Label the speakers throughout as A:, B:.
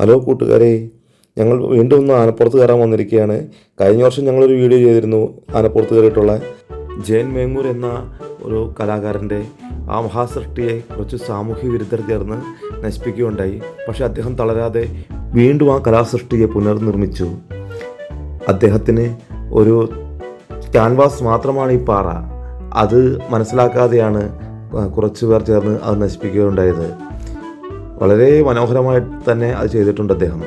A: Hello കൂട്ടുകാരെ ഞങ്ങൾ വീണ്ടും ഒന്ന് ആനപ്പുറത്ത് കയറാൻ വന്നിരിക്കുകയാണ്. കഴിഞ്ഞ വർഷം ഞങ്ങളൊരു വീഡിയോ ചെയ്തിരുന്നു ആനപ്പുറത്ത് കയറിയിട്ടുള്ള. ജയൻ മേങ്ങൂർ എന്ന ഒരു കലാകാരന്റെ ആ മഹാസൃഷ്ടിയെ കുറച്ച് സാമൂഹ്യ വിരുദ്ധർ ചേർന്ന് നശിപ്പിക്കുകയുണ്ടായി. പക്ഷേ അദ്ദേഹം തളരാതെ വീണ്ടും ആ കലാസൃഷ്ടിയെ പുനർനിർമ്മിച്ചു. അദ്ദേഹത്തിന് ഒരു ക്യാൻവാസ് മാത്രമാണ് ഈ പാറ. അത് മനസ്സിലാക്കാതെയാണ് കുറച്ച് പേർ ചേർന്ന് അത് നശിപ്പിക്കുകയുണ്ടായത്. വളരെ മനോഹരമായി തന്നെ അത് ചെയ്തിട്ടുണ്ട് അദ്ദേഹം.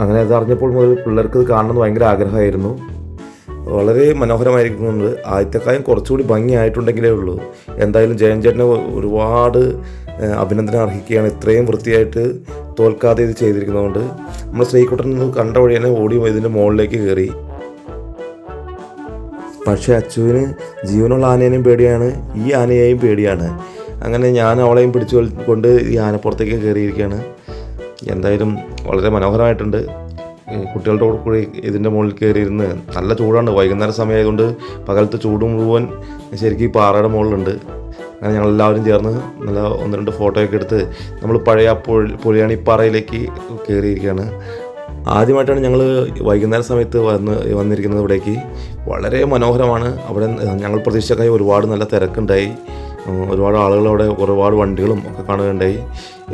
A: അങ്ങനെ അത് അറിഞ്ഞപ്പോൾ മുതൽ പിള്ളേർക്ക് ഇത് കാണണമെന്ന് ഭയങ്കര ആഗ്രഹമായിരുന്നു. വളരെ മനോഹരമായിരിക്കുന്നുണ്ട് ആദ്യത്തെക്കായും കുറച്ചുകൂടി ഭംഗിയായിട്ടുണ്ടെങ്കിലേ ഉള്ളൂ. എന്തായാലും ജയൻ ചേട്ടനെ ഒരുപാട് അഭിനന്ദനം അർഹിക്കുകയാണ്. ഇത്രയും വൃത്തിയായിട്ട് തോൽക്കാതെ ഇത് ചെയ്തിരിക്കുന്നതുകൊണ്ട്. നമ്മൾ ശ്രീകുട്ടൻ കണ്ട വഴി തന്നെ ഓടി ഇതിന്റെ മുകളിലേക്ക് കയറി. പക്ഷേ അച്ചുവിന് ജീവനുള്ള ആനേനെയും പേടിയാണ്. ഈ ആനയെയും പേടിയാണ്. അങ്ങനെ ഞാൻ അവളെയും പിടിച്ചു കൊണ്ട് ഈ ആനപ്പുറത്തേക്ക് കയറിയിരിക്കുകയാണ്. എന്തായാലും വളരെ മനോഹരമായിട്ടുണ്ട്. കുട്ടികളുടെ കൂടെ കൂടി ഇതിന്റെ മുകളിൽ കയറിയിരുന്ന് നല്ല ചൂടാണ്. വൈകുന്നേര സമയമായതുകൊണ്ട് പകലത്തെ ചൂട് മുഴുവൻ ശരിക്കും ഈ പാറയുടെ മുകളിലുണ്ട്. അങ്ങനെ ഞങ്ങളെല്ലാവരും ചേർന്ന് നല്ല ഒന്ന് രണ്ട് ഫോട്ടോയൊക്കെ എടുത്ത് നമ്മൾ പഴയ പുഴയാണി പാറയിലേക്ക് കയറിയിരിക്കുകയാണ്. ആദ്യമായിട്ടാണ് ഞങ്ങൾ വൈകുന്നേര സമയത്ത് വന്ന് വന്നിരിക്കുന്നത് ഇവിടേക്ക്. വളരെ മനോഹരമാണ്. അവിടെ ഞങ്ങൾ പ്രതീക്ഷക്കായി ഒരുപാട് നല്ല തിരക്കുണ്ടായി. ഒരുപാട് ആളുകൾ അവിടെ ഒരുപാട് വണ്ടികളും ഒക്കെ കാണുകയുണ്ടായി.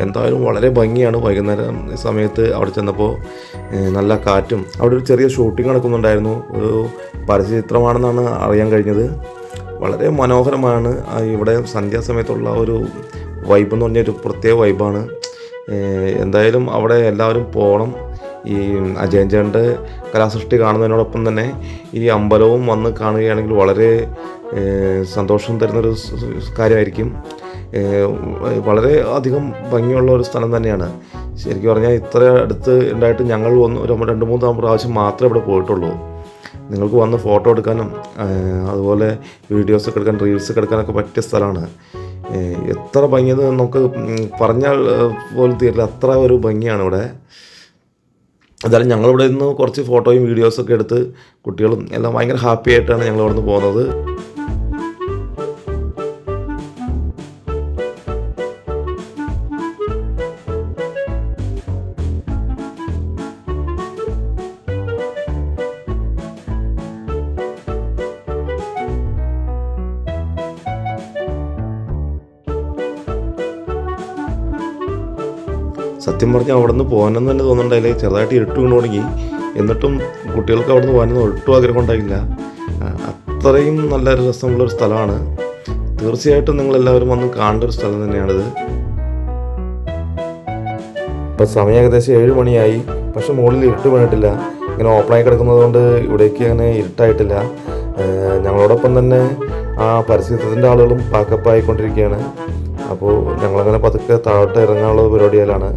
A: എന്തായാലും വളരെ ഭംഗിയാണ് വൈകുന്നേരം സമയത്ത് അവിടെ ചെന്നപ്പോൾ നല്ല കാറ്റും. അവിടെ ഒരു ചെറിയ ഷൂട്ടിംഗ് നടക്കുന്നുണ്ടായിരുന്നു. ഒരു പരസ്യചിത്രമാണെന്നാണ് അറിയാൻ കഴിഞ്ഞത്. വളരെ മനോഹരമാണ്. ഇവിടെ സന്ധ്യാസമയത്തുള്ള ഒരു വൈബ് എന്ന് പറഞ്ഞ ഒരു പ്രത്യേക വൈബാണ് എന്തായാലും അവിടെ എല്ലാവരും പോകണം ഈ അജയൻ ചേട്ടന്റെ കലാസൃഷ്ടി കാണുന്നതിനോടൊപ്പം തന്നെ ഈ അമ്പലവും വന്ന് കാണുകയാണെങ്കിൽ വളരെ സന്തോഷം തരുന്നൊരു കാര്യമായിരിക്കും. വളരെ അധികം ഭംഗിയുള്ള ഒരു സ്ഥലം തന്നെയാണ്. ശരിക്കും പറഞ്ഞാൽ ഇത്ര അടുത്ത് ഉണ്ടായിട്ട് ഞങ്ങൾ ഒന്ന് രണ്ട് മൂന്ന് പ്രാവശ്യം മാത്രമേ ഇവിടെ പോയിട്ടുള്ളൂ. നിങ്ങൾക്ക് വന്ന് ഫോട്ടോ എടുക്കാനും അതുപോലെ വീഡിയോസ് ഒക്കെ എടുക്കാൻ റീൽസ് ഒക്കെ എടുക്കാനൊക്കെ പറ്റിയ സ്ഥലമാണ്. എത്ര ഭംഗിയത് നമുക്ക് പറഞ്ഞാൽ പോലും തീരില്ല. അത്ര ഒരു ഭംഗിയാണ് ഇവിടെ. എന്തായാലും ഞങ്ങളിവിടെ നിന്ന് കുറച്ച് ഫോട്ടോയും വീഡിയോസൊക്കെ എടുത്ത് കുട്ടികളും എല്ലാം ഭയങ്കര ഹാപ്പി ആയിട്ടാണ് ഞങ്ങൾ ഇവിടെ നിന്ന് പോകുന്നത്. സത്യം പറഞ്ഞാൽ അവിടെ നിന്ന് പോകാനെന്ന് തന്നെ തോന്നുന്നുണ്ടായില്ല ചെറുതായിട്ട് ഇരുട്ട് വീണ് തുടങ്ങി. എന്നിട്ടും കുട്ടികൾക്ക് അവിടെ നിന്ന് പോകാനൊന്നും ഒട്ടും ആഗ്രഹം ഉണ്ടായില്ല. അത്രയും നല്ലൊരു രസമുള്ളൊരു സ്ഥലമാണ്. തീർച്ചയായിട്ടും നിങ്ങളെല്ലാവരും വന്ന് കാണേണ്ട ഒരു സ്ഥലം തന്നെയാണിത്. ഇപ്പം സമയം ഏകദേശം ഏഴ് മണിയായി. പക്ഷെ മുകളിൽ ഇരുട്ട് വീണിട്ടില്ല. ഇങ്ങനെ ഓപ്പണായി കിടക്കുന്നത് കൊണ്ട് ഇവിടേക്ക് അങ്ങനെ ഇരുട്ടായിട്ടില്ല. ഞങ്ങളോടൊപ്പം തന്നെ ആ പരിസ്ഥിതിന്റെ ആളുകളും പാക്കപ്പ് ആയിക്കൊണ്ടിരിക്കുകയാണ്. അപ്പോൾ ഞങ്ങളങ്ങനെ പതുക്കെ താഴോട്ട് ഇറങ്ങാനുള്ള പരിപാടിയിലാണ്